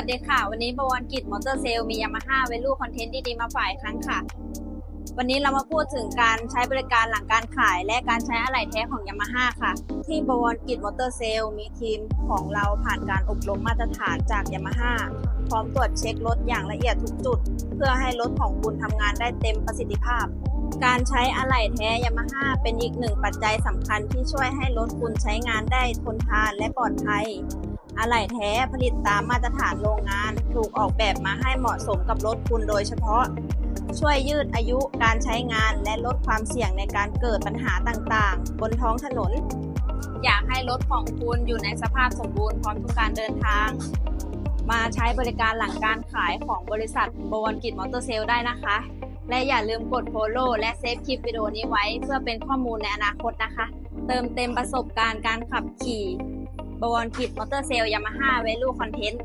วัสดีค่ะ วันนี้บวรกิจมอเตอร์เซลมียามาฮ่าเวลูคอนเทนต์ดีๆมาฝ่ายครั้งค่ะ วันนี้เรามาพูดถึงการใช้บริการหลังการขาย และการใช้อะไหล่แท้ของยามาฮ่าค่ะ ที่บวรกิจมอเตอร์เซลมีทีมของเราผ่านการอบรมมาตรฐานจากยามาฮ่าพร้อมตรวจเช็ครถอย่างละเอียดทุกจุด เพื่อให้รถของคุณทำงานได้เต็มประสิทธิภาพ การใช้อะไหล่แท้ยามาฮ่าเป็นอีกหนึ่งปัจจัยสำคัญที่ช่วยให้รถคุณใช้งานได้ทนทานและปลอดภัย อะไหล่แท้ผลิตตามมาตรฐานโรงงาน ถูกออกแบบมาให้เหมาะสมกับรถคุณโดยเฉพาะ ช่วยยืดอายุการใช้งานและลดความเสี่ยงในการเกิดปัญหาต่างๆ บนท้องถนน อยากให้รถของคุณอยู่ในสภาพสมบูรณ์พร้อมทุกการเดินทาง มาใช้บริการหลังการขายของบริษัทบวรกิจมอเตอร์เซลได้นะคะ และอย่าลืมกด follow และเซฟคลิปวิดีโอนี้ไว้ เพื่อเป็นข้อมูลในอนาคตนะคะ เติมเต็มประสบการณ์การขับขี่ บวรกิจมอเตอร์เซลยามาฮ่าเวลูคอนเทนต์